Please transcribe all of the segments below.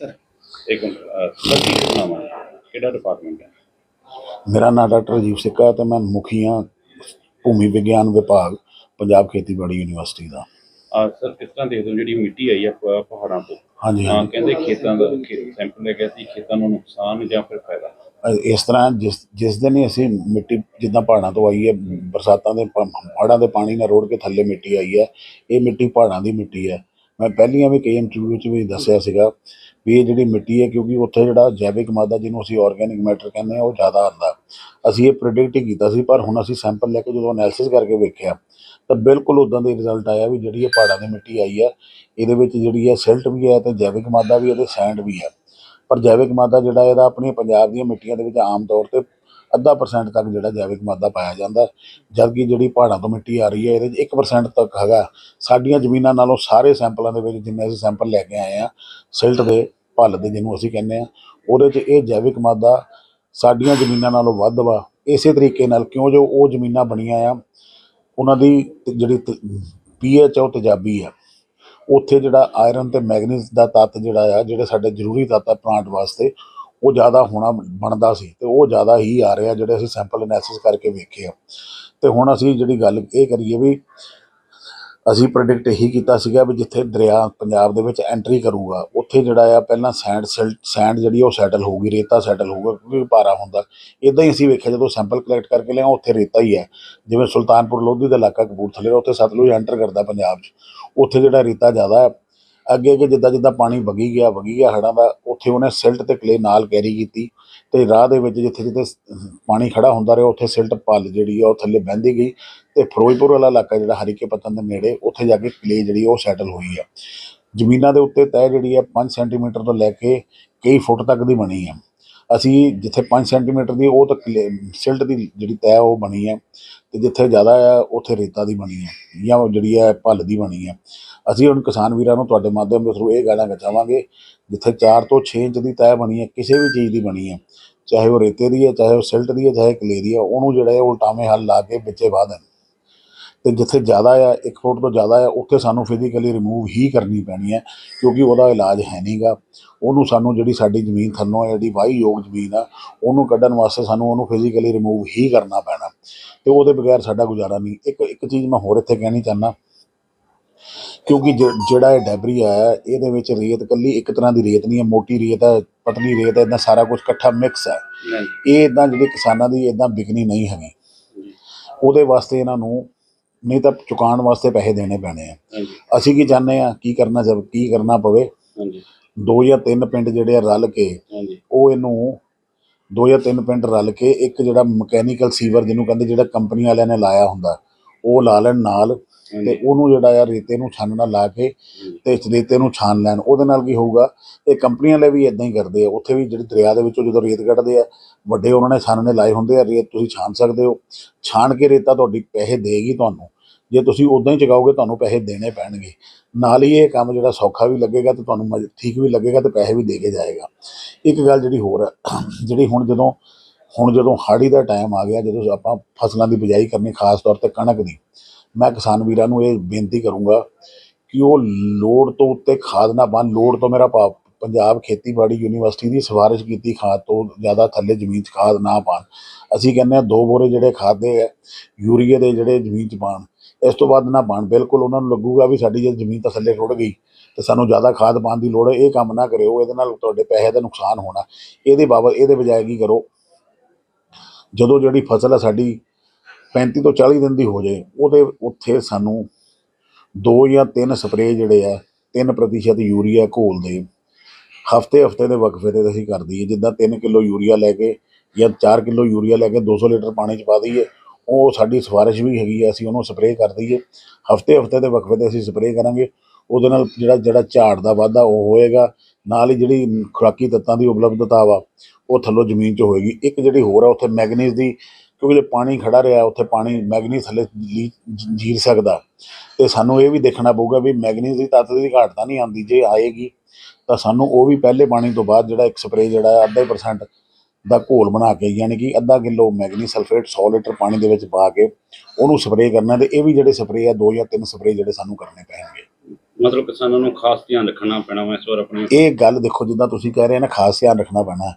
Sir ਇੱਕ minute ਅਹ, sir ਕੀ ਨਾਮ ਹੈ? ਕਿਹੜਾ ਡਿਪਾਰਟਮੈਂਟ ਹੈ? ਮੇਰਾ ਨਾਮ ਡਾਕਟਰ ਰਾਜੀਵ ਸਿੱਕਾ ਤੇ ਮੈਂ ਮੁਖੀ ਹਾਂ ਭੂਮੀ ਵਿਗਿਆਨ ਵਿਭਾਗ ਪੰਜਾਬ ਖੇਤੀਬਾੜੀ ਯੂਨੀਵਰਸਿਟੀ ਦਾ। ਆ ਸਰ ਕਿਸ ਤਰ੍ਹਾਂ ਦੇਖਦੇ ਹੋ ਜਿਹੜੀ ਮਿੱਟੀ ਆਈ ਹੈ ਪ- ਪਹਾੜਾਂ ਤੋਂ? ਹਾਂਜੀ ਹਾਂ ਕਹਿੰਦੇ ਖੇਤਾਂ ਦਾ ਸੈਂਪਲ ਲੈ ਗਿਆ ਸੀ ਖੇਤਾਂ ਨੂੰ ਨੁਕਸਾਨ ਜਾਂ ਫਿਰ ਫਾਇਦਾ? ਇਸ ਤਰ੍ਹਾਂ ਜਿਸ ਜਿਸ ਦਿਨ ਹੀ ਅਸੀਂ ਮਿੱਟੀ ਜਿੱਦਾਂ ਪਹਾੜਾਂ ਤੋਂ ਆਈ ਹੈ ਬਰਸਾਤਾਂ ਦੇ ਪ- ਹੜ੍ਹਾਂ ਦੇ ਪਾਣੀ ਨਾਲ ਰੋੜ ਕੇ ਥੱਲੇ ਮਿੱਟੀ ਆਈ ਹੈ ਇਹ ਮਿੱਟੀ ਪਹਾੜਾਂ ਦੀ ਮਿੱਟੀ ਹੈ। ਮੈਂ ਪਹਿਲੀਆਂ ਵੀ ਕਈ ਇੰਟਰਵਿਊ 'ਚ ਵੀ ਦੱਸਿਆ ਸੀਗਾ ਵੀ ਇਹ ਜਿਹੜੀ ਮਿੱਟੀ ਹੈ, ਕਿਉਂਕਿ ਉੱਥੇ ਜਿਹੜਾ ਜੈਵਿਕ ਮਾਦਾ ਜਿਹਨੂੰ ਅਸੀਂ ਆਰਗੈਨਿਕ ਮੈਟਰ ਕਹਿੰਦੇ ਆ ਉਹ ਜ਼ਿਆਦਾ ਆਉਂਦਾ। ਅਸੀਂ ਇਹ ਪ੍ਰੈਡਿਕਟ ਹੀ ਕੀਤਾ ਸੀ, ਪਰ ਹੁਣ ਅਸੀਂ ਸੈਂਪਲ ਲੈ ਕੇ ਜਦੋਂ ਐਨਾਲਿਸਿਸ ਕਰਕੇ ਵੇਖਿਆ, ਤਾਂ ਬਿਲਕੁਲ ਉਦਾਂ ਦੇ ਰਿਜ਼ਲਟ ਆਇਆ ਵੀ ਜਿਹੜੀ ਇਹ ਪਹਾੜਾਂ ਦੀ ਮਿੱਟੀ ਆਈ ਹੈ ਇਹਦੇ ਵਿੱਚ ਜਿਹੜੀ ਹੈ ਸਿਲਟ ਵੀ ਹੈ ਤੇ ਜੈਵਿਕ ਮਾਦਾ ਵੀ ਹੈ ਤੇ ਸੈਂਡ ਵੀ ਹੈ। ਪਰ ਜੈਵਿਕ ਮਾਦਾ ਜਿਹੜਾ ਇਹਦਾ ਆਪਣੀਆਂ ਪੰਜਾਬ ਦੀਆਂ ਮਿੱਟੀਆਂ ਦੇ ਵਿੱਚ ਆਮ ਤੌਰ ਤੇ ਅੱਧਾ ਪਰਸੈਂਟ ਤੱਕ ਜਿਹੜਾ ਜੈਵਿਕ ਮਾਦਾ ਪਾਇਆ ਜਾਂਦਾ ਜਦਕਿ ਜਿਹੜੀ ਪਹਾੜਾਂ ਤੋਂ ਮਿੱਟੀ ਆ ਰਹੀ ਹੈ, ਇਹਦੇ 'ਚ 1% ਤੱਕ ਹੈਗਾ। ਸਾਡੀਆਂ ਜ਼ਮੀਨਾਂ ਨਾਲੋਂ ਸਾਰੇ ਸੈਂਪਲਾਂ ਦੇ ਵਿੱਚ ਜਿੰਨੇ ਅਸੀਂ ਸੈਂਪਲ ਲੈ ਕੇ ਆਏ ਆ, ਸਿਲਟ ਦੇ ਭੱਲ ਦੇ ਜਿਹਨੂੰ ਅਸੀਂ ਕਹਿੰਦੇ ਆ, ਉਹਦੇ 'ਚ ਇਹ ਜੈਵਿਕ ਮਾਦਾ ਸਾਡੀਆਂ ਜ਼ਮੀਨਾਂ ਨਾਲੋਂ ਵੱਧ ਵਾ। ਇਸੇ ਤਰੀਕੇ ਨਾਲ ਕਿਉਂ ਜੋ ਉਹ ਜ਼ਮੀਨਾਂ ਬਣੀਆਂ ਆ, ਉਹਨਾਂ ਦੀ ਤੇ, ਜਿਹੜੀ ਪੀਐਚ ਉਹ ਤੇਜ਼ਾਬੀ ਆ। ਉੱਥੇ ਜਿਹੜਾ ਆਇਰਨ ਤੇ ਮੈਗਨੀਜ਼ ਦਾ ਤੱਤ ਜਿਹੜਾ ਆ, ਜਿਹੜੇ ਸਾਡੇ ਜ਼ਰੂਰੀ ਤੱਤ ਆ ਪਲਾਂਟ ਵਾਸਤੇ ਉਹ ਜ਼ਿਆਦਾ ਹੋਣਾ ਬਣਦਾ ਸੀ ਤੇ ਉਹ ਜ਼ਿਆਦਾ ਹੀ ਆ ਰਿਹਾ ਜਿਹੜੇ ਅਸੀਂ ਸੈਂਪਲ ਐਨਾਲਿਸਿਸ ਕਰਕੇ ਵੇਖੇ ਆ। ਤੇ ਹੁਣ ਅਸੀਂ ਜਿਹੜੀ ਗੱਲ ਇਹ ਕਰੀਏ ਵੀ ਅਸੀਂ ਪ੍ਰੈਡਿਕਟ ਇਹੀ ਕੀਤਾ ਸੀਗਾ ਵੀ ਜਿੱਥੇ ਦਰਿਆ ਪੰਜਾਬ ਦੇ ਵਿੱਚ ਐਂਟਰੀ ਕਰੂਗਾ, ਉੱਥੇ ਜਿਹੜਾ ਆ ਪਹਿਲਾਂ ਸੈਂਡ ਸੈਂਡ ਜਿਹੜੀ ਉਹ ਸੈਟਲ ਹੋਊਗੀ, ਰੇਤਾ ਸੈਟਲ ਹੋਊਗਾ, ਕਿਉਂਕਿ ਭਾਰਾ ਹੁੰਦਾ। ਇਦਾਂ ਹੀ ਅਸੀਂ ਵੇਖਿਆ ਜਦੋਂ ਸੈਂਪਲ ਕਲੈਕਟ ਕਰਕੇ ਲਿਆ, ਉੱਥੇ ਰੇਤਾ ਹੀ ਹੈ ਜਿਵੇਂ ਸੁਲਤਾਨਪੁਰ ਲੋਧੀ ਦਾ ਇਲਾਕਾ ਕਪੂਰਥਲੇ ਦਾ, ਉੱਥੇ ਸਤਲੁਜ ਐਂਟਰ ਕਰਦਾ ਪੰਜਾਬ 'ਚ। ਉੱਥੇ ਜਿਹੜਾ ਰੇਤਾ ਜ਼ਿਆਦਾ ਹੈ ਅੱਗੇ ਅੱਗੇ ਜਿੱਦਾਂ ਜਿੱਦਾਂ ਪਾਣੀ ਵਗੀ ਗਿਆ ਵਗੀ ਗਿਆ ਹੜ੍ਹਾਂ ਦਾ, ਉੱਥੇ ਉਹਨੇ ਸਿਲਟ ਤੇ ਕਲੇ ਨਾਲ ਕੈਰੀ ਕੀਤੀ ਤੇ ਰਾਹ ਦੇ ਵਿੱਚ ਜਿੱਥੇ ਜਿੱਥੇ ਪਾਣੀ ਖੜਾ ਹੁੰਦਾ ਰਿਹਾ, ਉੱਥੇ ਸਿਲਟ ਪੱਲ ਜਿਹੜੀ ਆ ਉਹ ਥੱਲੇ ਬਹਿੰਦੀ ਗਈ ਤੇ ਫਿਰੋਜ਼ਪੁਰ ਵਾਲਾ ਇਲਾਕਾ ਜਿਹੜਾ ਹਰੀਕੇ ਪਤਨ ਦੇ ਨੇੜੇ, ਉੱਥੇ ਜਾ ਕੇ ਕਲੇ ਜਿਹੜੀ ਉਹ ਸੈਟਲ ਹੋਈ ਆ। ਜ਼ਮੀਨਾਂ ਦੇ ਉੱਤੇ ਤਹਿ ਜਿਹੜੀ ਆ 5 ਸੈਂਟੀਮੀਟਰ ਤੋਂ ਲੈ ਕੇ ਕਈ ਫੁੱਟ ਤੱਕ ਦੀ ਬਣੀ ਆ। ਅਸੀਂ ਜਿੱਥੇ 5 ਸੈਂਟੀਮੀਟਰ ਦੀ ਉਹ ਤਾਂ ਕਲੇ- ਸਿਲਟ ਦੀ ਜਿਹੜੀ ਤਹਿ ਉਹ ਬਣੀ ਹੈ ਤੇ ਜਿੱਥੇ ਜ਼ਿਆਦਾ ਆ, ਉੱਥੇ ਰੇਤਾ ਦੀ ਬਣੀ ਹੈ ਜਾਂ ਉਹ ਜਿਹੜੀ ਹੈ ਭੱਲ ਦੀ ਬਣੀ ਹੈ ਅਸੀਂ ਹੁਣ ਕਿਸਾਨ ਵੀਰਾਂ ਨੂੰ ਤੁਹਾਡੇ ਮਾਧਿਅਮ ਦੇ ਥਰੂ ਇਹ ਕਹਿਣਾ ਚਾਹਾਂਗੇ ਜਿੱਥੇ 4 ਤੋਂ 6 ਇੰਚ ਦੀ ਤੈਅ ਬਣੀ ਹੈ ਕਿਸੇ ਵੀ ਚੀਜ਼ ਦੀ ਬਣੀ ਹੈ ਚਾਹੇ ਉਹ ਰੇਤੇ ਦੀ ਹੈ ਚਾਹੇ ਉਹ ਸਿਲਟ ਦੀ ਹੈ ਚਾਹੇ ਕਲੇ ਦੀ ਹੈ ਉਹਨੂੰ ਜਿਹੜਾ ਹੈ ਉਲਟਾਵੇਂ ਹੱਲ ਲਾ ਕੇ ਵਿੱਚੇ ਵਾਹ ਦੇਣ। ਤੇ ਜਿੱਥੇ ਜ਼ਿਆਦਾ ਆ 1 ਫੁੱਟ ਤੋਂ ਜ਼ਿਆਦਾ ਆ, ਉੱਥੇ ਸਾਨੂੰ ਫਿਜ਼ੀਕਲੀ ਰਿਮੂਵ ਹੀ ਕਰਨੀ ਪੈਣੀ ਹੈ ਕਿਉਂਕਿ ਉਹਦਾ ਇਲਾਜ ਹੈ ਨਹੀਂਗਾ ਉਹਨੂੰ ਸਾਨੂੰ ਜਿਹੜੀ ਸਾਡੀ ਜ਼ਮੀਨ ਥੱਲੋਂ ਹੈ ਜਿਹੜੀ ਵਾਹੀ ਯੋਗ ਜ਼ਮੀਨ ਆ, ਉਹਨੂੰ ਕੱਢਣ ਵਾਸਤੇ ਸਾਨੂੰ ਉਹਨੂੰ ਫਿਜ਼ੀਕਲੀ ਰਿਮੂਵ ਹੀ ਕਰਨਾ ਪੈਣਾ। ਤੇ ਉਹਦੇ ਬਗੈਰ ਸਾਡਾ ਗੁਜ਼ਾਰਾ ਨਹੀਂ। ਇੱਕ ਇੱਕ ਚੀਜ਼ ਮੈਂ ਹੋਰ ਇੱਥੇ ਕਹਿਣੀ ਚਾਹੁੰਦਾ ਕਿਉਂਕਿ ਜਿਹੜਾ ਇਹ ਡੈਬਰੀ ਹੈ, ਇਹਦੇ ਵਿੱਚ ਰੇਤ ਕੱਲੀ ਇੱਕ ਤਰ੍ਹਾਂ ਦੀ ਰੇਤ ਨਹੀਂ ਹੈ ਮੋਟੀ ਰੇਤ ਹੈ ਪਤਲੀ ਰੇਤ ਹੈ ਇਦਾਂ ਸਾਰਾ ਕੁਝ ਇਕੱਠਾ ਮਿਕਸ ਹੈ। ਇਹ ਇਦਾਂ ਜਿਹੜੇ ਕਿਸਾਨਾਂ ਦੀ ਇਦਾਂ ਵਿਕਣੀ ਨਹੀਂ ਹੈਗੀ। ਉਹਦੇ ਵਾਸਤੇ ਇਹਨਾਂ ਨੂੰ ਨਹੀਂ ਤਾਂ ਚੁਕਾਉਣ ਵਾਸਤੇ ਪੈਸੇ ਦੇਣੇ ਪੈਣੇ ਆ। ਅਸੀਂ ਕੀ ਚਾਹੁੰਦੇ ਆ? ਕੀ ਕਰਨਾ ਜਬ ਕੀ ਕਰਨਾ ਪਵੇ? ਹਾਂਜੀ। ਦੋ ਜਾਂ ਤਿੰਨ ਪਿੰਡ ਜਿਹੜੇ ਆ ਰਲ ਕੇ ਉਹ ਇਹਨੂੰ ਦੋ ਜਾਂ ਤਿੰਨ ਪਿੰਡ ਰਲ ਕੇ ਇੱਕ ਜਿਹੜਾ ਮਕੈਨੀਕਲ ਸੀਵਰ ਜਿਹਨੂੰ ਕਹਿੰਦੇ ਜਿਹੜਾ ਕੰਪਨੀ ਵਾਲਿਆਂ ਨੇ ਲਾਇਆ ਹੁੰਦਾ ਉਹ ਲਾ ਲੈਣ ਨਾਲ ਤੇ ਉਹਨੂੰ ਜਿਹੜਾ ਆ ਰੇਤੇ ਨੂੰ ਛਾਨਣਾ ਲਾ ਕੇ ਤੇ ਇਸ ਰੇਤੇ ਨੂੰ ਛਾਨ ਲੈਣ। ਉਹਦੇ ਨਾਲ ਕੀ ਹੋਊਗਾ ਇਹ ਕੰਪਨੀਆਂ ਵਾਲੇ ਵੀ ਇਦਾਂ ਹੀ ਕਰਦੇ ਆ। ਉੱਥੇ ਵੀ ਜਿਹੜੇ ਦਰਿਆ ਦੇ ਵਿੱਚੋਂ ਜਦੋਂ ਰੇਤ ਕੱਢਦੇ ਆ ਵੱਡੇ ਉਹਨਾਂ ਨੇ ਛਾਨਣੇ ਲਾਏ ਹੁੰਦੇ ਆ ਰੇਤ ਤੁਸੀਂ ਛਾਨ ਸਕਦੇ ਹੋ। ਛਾਨ ਕੇ ਰੇਤਾ ਤੁਹਾਡੀ ਪੈਸੇ ਦੇਗੀ ਤੁਹਾਨੂੰ। ਜੇ ਤੁਸੀਂ ਉਦਾਂ ਹੀ ਚਗਾਓਗੇ ਤੁਹਾਨੂੰ ਪੈਸੇ ਦੇਣੇ ਪੈਣਗੇ। ਨਾਲ ਹੀ ਇਹ ਕੰਮ ਜਿਹੜਾ ਸੌਖਾ ਵੀ ਲੱਗੇਗਾ ਤੇ ਤੁਹਾਨੂੰ ਮਜ਼- ਠੀਕ ਵੀ ਲੱਗੇਗਾ ਤੇ ਪੈਸੇ ਵੀ ਦੇ ਕੇ ਜਾਏਗਾ। ਇੱਕ ਗੱਲ ਜਿਹੜੀ ਹੋਰ ਹੈ, ਜਿਹੜੀ ਹੁਣ ਜਦੋਂ ਹੁਣ ਜਦੋਂ ਹਾੜੀ ਦਾ ਟਾਈਮ ਆ ਗਿਆ, ਜਦੋਂ ਆਪਾਂ ਫਸਲਾਂ ਦੀ ਬਿਜਾਈ ਕਰਨੀ ਖਾਸ ਤੌਰ ਤੇ ਕਣਕ ਦੀ, ਮੈਂ ਕਿਸਾਨ ਵੀਰਾਂ ਨੂੰ ਇਹ ਬੇਨਤੀ ਕਰੂੰਗਾ ਕਿ ਉਹ ਲੋੜ ਤੋਂ ਉੱਤੇ ਖਾਦ ਨਾ ਪਾਉਣ। ਲੋੜ ਤੋਂ ਮੇਰਾ ਭਾਵ ਪੰਜਾਬ ਖੇਤੀਬਾੜੀ ਯੂਨੀਵਰਸਿਟੀ ਦੀ ਸਿਫਾਰਿਸ਼ ਕੀਤੀ ਖਾਦ ਤੋਂ ਜ਼ਿਆਦਾ ਥੱਲੇ ਜ਼ਮੀਨ 'ਚ ਖਾਦ ਨਾ ਪਾਉਣ। ਅਸੀਂ ਕਹਿੰਦੇ ਆ ਦੋ ਬੋਰੇ ਜਿਹੜੇ ਖਾਦ ਦੇ ਯੂਰੀਏ ਦੇ ਜਿਹੜੇ ਜ਼ਮੀਨ 'ਚ ਪਾਉਣ। ਇਸ ਤੋਂ ਬਾਅਦ ਨਾ ਬਣ, ਬਿਲਕੁਲ ਉਹਨਾਂ ਨੂੰ ਲੱਗੂਗਾ ਵੀ ਸਾਡੀ ਜੇ ਜ਼ਮੀਨ ਤਾਂ ਥੱਲੇ ਰੁੜ ਗਈ ਤੇ ਸਾਨੂੰ ਜ਼ਿਆਦਾ ਖਾਦ ਪਾਉਣ ਦੀ ਲੋੜ ਹੈ, ਇਹ ਕੰਮ ਨਾ ਕਰਿਓ, ਇਹਦੇ ਨਾਲ ਤੁਹਾਡੇ ਪੈਸੇ ਦਾ ਨੁਕਸਾਨ ਹੋਣਾ। ਇਹਦੇ ਬਾਬਤ, ਇਹਦੇ ਬਜਾਏ ਕੀ ਕਰੋ? ਜਦੋਂ ਜਿਹੜੀ ਫਸਲ ਹੈ ਸਾਡੀ 35 ਤੋਂ 40 ਦਿਨ ਦੀ ਹੋ ਜਾਏ, ਉਹਦੇ ਉੱਥੇ ਸਾਨੂੰ ਦੋ ਜਾਂ ਤਿੰਨ ਸਪਰੇਅ ਜਿਹੜੇ ਆ 3% ਯੂਰੀਆ ਘੋਲ ਦੇ। ਹਫ਼ਤੇ ਹਫ਼ਤੇ ਦੇ ਵਕਫੇ ਤੇ ਅਸੀਂ ਕਰ ਦਈਏ, ਜਿੱਦਾਂ 3 ਕਿਲੋ ਯੂਰੀਆ ਲੈ ਕੇ ਜਾਂ 4 ਕਿਲੋ ਯੂਰੀਆ ਲੈ ਕੇ 200 ਲੀਟਰ ਪਾਣੀ ਚ ਪਾ ਦਈਏ ਉਹ ਸਾਡੀ ਸਿਫਾਰਿਸ਼ ਵੀ ਹੈਗੀ ਹੈ ਅਸੀਂ ਉਹਨੂੰ ਸਪਰੇਅ ਕਰ ਦਈਏ। ਹਫ਼ਤੇ ਹਫ਼ਤੇ ਦੇ ਵਕਫੇ ਤੇ ਅਸੀਂ ਸਪਰੇਅ ਕਰਾਂਗੇ। ਉਹਦੇ ਨਾਲ ਜਿਹੜਾ ਜਿਹੜਾ ਝਾੜ ਦਾ ਵਾਧਾ ਉਹ ਹੋਏਗਾ, ਨਾਲ ਹੀ ਜਿਹੜੀ ਖੁਰਾਕੀ ਤੱਤਾਂ ਦੀ ਉਪਲਬਧਤਾ ਵਾ, ਉਹ ਥੱਲੋਂ ਜ਼ਮੀਨ 'ਚ ਹੋਏਗੀ। ਇੱਕ ਜਿਹੜੀ ਹੋਰ ਆ, ਉੱਥੇ ਮੈਗਨੀਜ਼ ਦੀ, ਕਿਉਂਕਿ ਜੇ ਪਾਣੀ ਖੜਾ ਰਿਹਾ, ਉੱਥੇ ਪਾਣੀ ਮੈਗਨੀਜ਼ ਥੱਲੇ ਲੀ- ਜੀਰ ਸਕਦਾ। ਤੇ ਸਾਨੂੰ ਇਹ ਵੀ ਦੇਖਣਾ ਪਊਗਾ ਵੀ ਮੈਗਨੀਜ਼ ਦੀ ਤੱਤ ਦੀ ਘਾਟ ਤਾਂ ਨਹੀਂ ਆਉਂਦੀ। ਜੇ ਆਏਗੀ, ਤਾਂ ਸਾਨੂੰ ਉਹ ਵੀ ਪਹਿਲੇ ਪਾਣੀ ਤੋਂ ਬਾਅਦ ਜਿਹੜਾ ਇੱਕ ਸਪਰੇਅ ਜਿਹੜਾ ਹੈ ਅੱਧੇ ਪਰਸੈਂਟ ਦਾ ਘੋਲ ਬਣਾ ਕੇ ਯਾਨੀ ਕਿ ਅੱਧਾ ਕਿਲੋ ਮੈਗਨੀ ਸਲਫੇਟ 100 ਲੀਟਰ ਪਾਣੀ ਦੇ ਵਿੱਚ ਪਾ ਕੇ ਉਹਨੂੰ ਸਪਰੇਅ ਕਰਨਾ ਤੇ ਇਹ ਵੀ ਜਿਹੜੇ ਸਪਰੇਅ ਆ ਦੋ ਜਾਂ ਤਿੰਨ ਸਪਰੇਅ ਜਿਹੜੇ ਸਾਨੂੰ ਕਰਨੇ ਪੈਣਗੇ। ਮਤਲਬ ਕਿਸਾਨਾਂ ਨੂੰ ਖਾਸ ਧਿਆਨ ਰੱਖਣਾ ਪੈਣਾ ਵਾ ਇਸ ਵਾਰ ਆਪਣੀ। ਇਹ ਗੱਲ ਦੇਖੋ ਜਿੱਦਾਂ ਤੁਸੀਂ ਕਹਿ ਰਹੇ ਹੋ ਨਾ ਖਾਸ ਧਿਆਨ ਰੱਖਣਾ ਪੈਣਾ।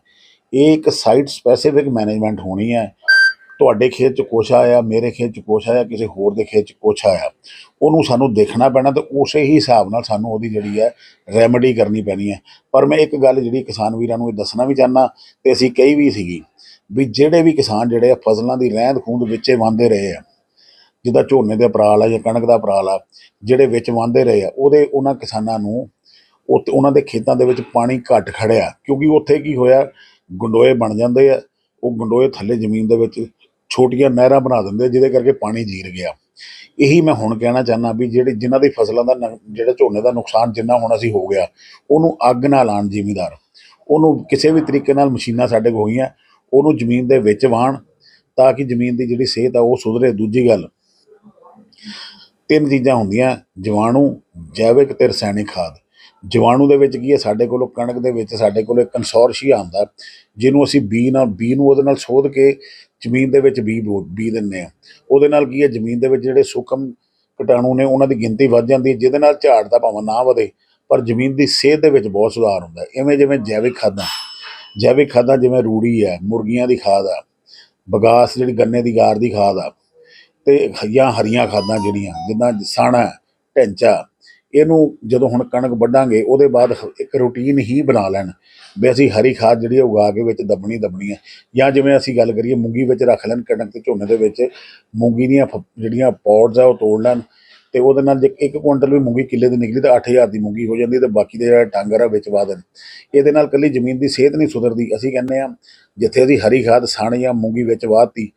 ਇਹ ਇੱਕ ਸਾਈਟ ਸਪੈਸੀਫਿਕ ਮੈਨੇਜਮੈਂਟ ਹੋਣੀ ਹੈ ਤੁਹਾਡੇ ਖੇਤ ਚ ਕੁਛ ਆਇਆ, ਮੇਰੇ ਖੇਤ ਚ ਕੁਛ ਆਇਆ, ਕਿਸੇ ਹੋਰ ਦੇ ਖੇਤ ਚ ਕੁਛ ਆਇਆ, ਉਹਨੂੰ ਸਾਨੂੰ ਦੇਖਣਾ ਪੈਣਾ ਤੇ ਉਸੇ ਹੀ ਹਿਸਾਬ ਨਾਲ ਸਾਨੂੰ ਉਹਦੀ ਜਿਹੜੀ ਹੈ ਰੈਮੇਡੀ ਕਰਨੀ ਪੈਣੀ ਹੈ। ਪਰ ਮੈਂ ਇੱਕ ਗੱਲ ਜਿਹੜੀ ਕਿਸਾਨ ਵੀਰਾਂ ਨੂੰ ਇਹ ਦੱਸਣਾ ਵੀ ਚਾਹਨਾ ਤੇ ਅਸੀਂ ਕਹੀ ਵੀ ਸੀਗੀ ਵੀ ਜਿਹੜੇ ਵੀ ਕਿਸਾਨ ਜਿਹੜੇ ਆ ਫਸਲਾਂ ਦੀ ਰਹਿੰਦ ਖੂੰਦ ਵਿੱਚੇ ਵਾਂਦੇ ਰਹੇ ਆ, ਜਿੱਦਾਂ ਝੋਨੇ ਦੇ ਅਪਰਾਲ ਆ ਜਾਂ ਕਣਕ ਦਾ ਅਪਰਾਲ ਆ, ਜਿਹੜੇ ਵਿੱਚ ਵਾਂਦੇ ਰਹੇ ਆ, ਉਹਦੇ ਉਹਨਾਂ ਕਿਸਾਨਾਂ ਨੂੰ ਉੱਥੇ ਉਹਨਾਂ ਦੇ ਖੇਤਾਂ ਦੇ ਵਿੱਚ ਪਾਣੀ ਘੱਟ ਖੜਿਆ ਕਿਉਂਕਿ ਉੱਥੇ ਕੀ ਹੋਇਆ, ਗੰਡੋਏ ਬਣ ਜਾਂਦੇ ਆ, ਉਹ ਗੰਡੋਏ ਥੱਲੇ ਜ਼ਮੀਨ ਦੇ ਵਿੱਚ ਛੋਟੀਆਂ ਨਹਿਰਾਂ ਬਣਾ ਦਿੰਦੇ ਜਿਹਦੇ ਕਰਕੇ ਪਾਣੀ ਜੀਰ ਗਿਆ। ਇਹੀ ਮੈਂ ਹੁਣ ਕਹਿਣਾ ਚਾਹੁੰਦਾ ਵੀ ਜਿਹੜੇ, ਜਿਨ੍ਹਾਂ ਦੀ ਫਸਲਾਂ ਦਾ ਨੁਕ- ਜਿਹੜਾ ਝੋਨੇ ਦਾ ਨੁਕਸਾਨ ਜਿੰਨਾ ਹੋਣਾ ਸੀ ਹੋ ਗਿਆ, ਉਹਨੂੰ ਅੱਗ ਨਾ ਲਾਣ ਜ਼ਿਮੀਦਾਰ। ਉਹਨੂੰ ਕਿਸੇ ਵੀ ਤਰੀਕੇ ਨਾਲ ਮਸ਼ੀਨਾਂ ਸਾਡੇ ਕੋਲ ਹੋਈਆਂ, ਉਹਨੂੰ ਜ਼ਮੀਨ ਦੇ ਵਿੱਚ ਵਾਹਣ, ਤਾਂ ਕਿ ਜ਼ਮੀਨ ਦੀ ਜਿਹੜੀ ਸਿਹਤ ਆ, ਉਹ ਸੁਧਰੇ। ਦੂਜੀ ਗੱਲ, ਤਿੰਨ ਚੀਜ਼ਾਂ ਹੁੰਦੀਆਂ, ਜੀਵਾਣੂ, ਜੈਵਿਕ ਤੇ ਰਸਾਇਣਿਕ ਖਾਦ। ਜੀਵਾਣੂ ਦੇ ਵਿੱਚ ਕੀ ਹੈ ਸਾਡੇ ਕੋਲੋਂ ਕਣਕ ਦੇ ਵਿੱਚ ਸਾਡੇ ਕੋਲ ਇੱਕ ਕੰਸੋਰਸ਼ੀਆ ਆਉਂਦਾ, ਜਿਹਨੂੰ ਅਸੀਂ ਬੀ ਨਾਲ ਬੀ ਨੂੰ ਉਹਦੇ ਨਾਲ ਸੋਧ ਕੇ ਜ਼ਮੀਨ ਦੇ ਵਿੱਚ ਬੀ ਬੋ- ਬੀ ਦਿੰਦੇ ਆ। ਉਹਦੇ ਨਾਲ ਕੀ ਹੈ ਜ਼ਮੀਨ ਦੇ ਵਿੱਚ ਜਿਹੜੇ ਸੂਖਮ ਕੀਟਾਣੂ ਨੇ, ਉਹਨਾਂ ਦੀ ਗਿਣਤੀ ਵੱਧ ਜਾਂਦੀ ਹੈ, ਜਿਹਦੇ ਨਾਲ ਝਾੜ ਦਾ ਭਾਵੇਂ ਨਾ ਵਧੇ, ਪਰ ਜ਼ਮੀਨ ਦੀ ਸਿਹਤ ਦੇ ਵਿੱਚ ਬਹੁਤ ਸੁਧਾਰ ਹੁੰਦਾ ਹੈ। ਇਵੇਂ ਜਿਵੇਂ ਜੈਵਿਕ ਖਾਦਾਂ ਜੈਵਿਕ ਖਾਦਾਂ ਜਿਵੇਂ ਰੂੜੀ ਹੈ, ਮੁਰਗੀਆਂ ਦੀ ਖਾਦ ਆ, ਬਗਾਸ ਜਿਹੜੀ ਗੰਨੇ ਦੀ, ਗਾਰ ਦੀ ਖਾਦ ਆ, ਤੇ ਜਾਂ ਹਰੀਆਂ ਖਾਦਾਂ ਜਿਹੜੀਆਂ, ਜਿੱਦਾਂ ਸਾਣਾ, ਢੈਂਚਾ ਇਹਨੂੰ ਜਦੋਂ ਹੁਣ ਕਣਕ ਵੱਢਾਂਗੇ, ਉਹਦੇ ਬਾਅਦ ਇੱਕ ਰੂਟੀਨ ਹੀ ਬਣਾ ਲੈਣ। ਵੀ ਅਸੀਂ ਹਰੀ ਖਾਦ ਜਿਹੜੀ ਆ ਉਗਾ ਕੇ ਵਿੱਚ ਦੱਬਣੀ ਦੱਬਣੀ ਹੈ ਜਾਂ ਜਿਵੇਂ ਅਸੀਂ ਗੱਲ ਕਰੀਏ ਮੂੰਗੀ ਵਿੱਚ ਰੱਖ ਲੈਣ ਕਣਕ ਤੇ ਝੋਨੇ ਦੇ ਵਿੱਚ, ਮੂੰਗੀ ਦੀਆਂ ਫ- ਜਿਹੜੀਆਂ ਪੌਡਸ ਆ ਉਹ ਤੋੜ ਲੈਣ ਤੇ ਉਹਦੇ ਨਾਲ ਜੇ ਇੱਕ ਕੁਇੰਟਲ ਵੀ ਮੂੰਗੀ ਕਿੱਲੇ ਦੀ ਨਿਕਲੀ ਤਾਂ 8000 ਦੀ ਮੂੰਗੀ ਹੋ ਜਾਂਦੀ ਤੇ ਬਾਕੀ ਦੇ ਜਿਹੜਾ ਟਾਂਗਰ ਆ ਵਿੱਚ ਪਾ ਦੇਣ। ਇਹਦੇ ਨਾਲ ਕੱਲੀ ਜ਼ਮੀਨ ਦੀ ਸਿਹਤ ਨਹੀਂ ਸੁਧਰਦੀ, ਅਸੀਂ ਕਹਿੰਦੇ ਆ ਜਿੱਥੇ ਅਸੀਂ ਹਰੀ ਖਾਦ, ਸਾਣ ਜਾਂ ਮੂੰਗੀ ਵਿੱਚ ਵਾਹਤੀ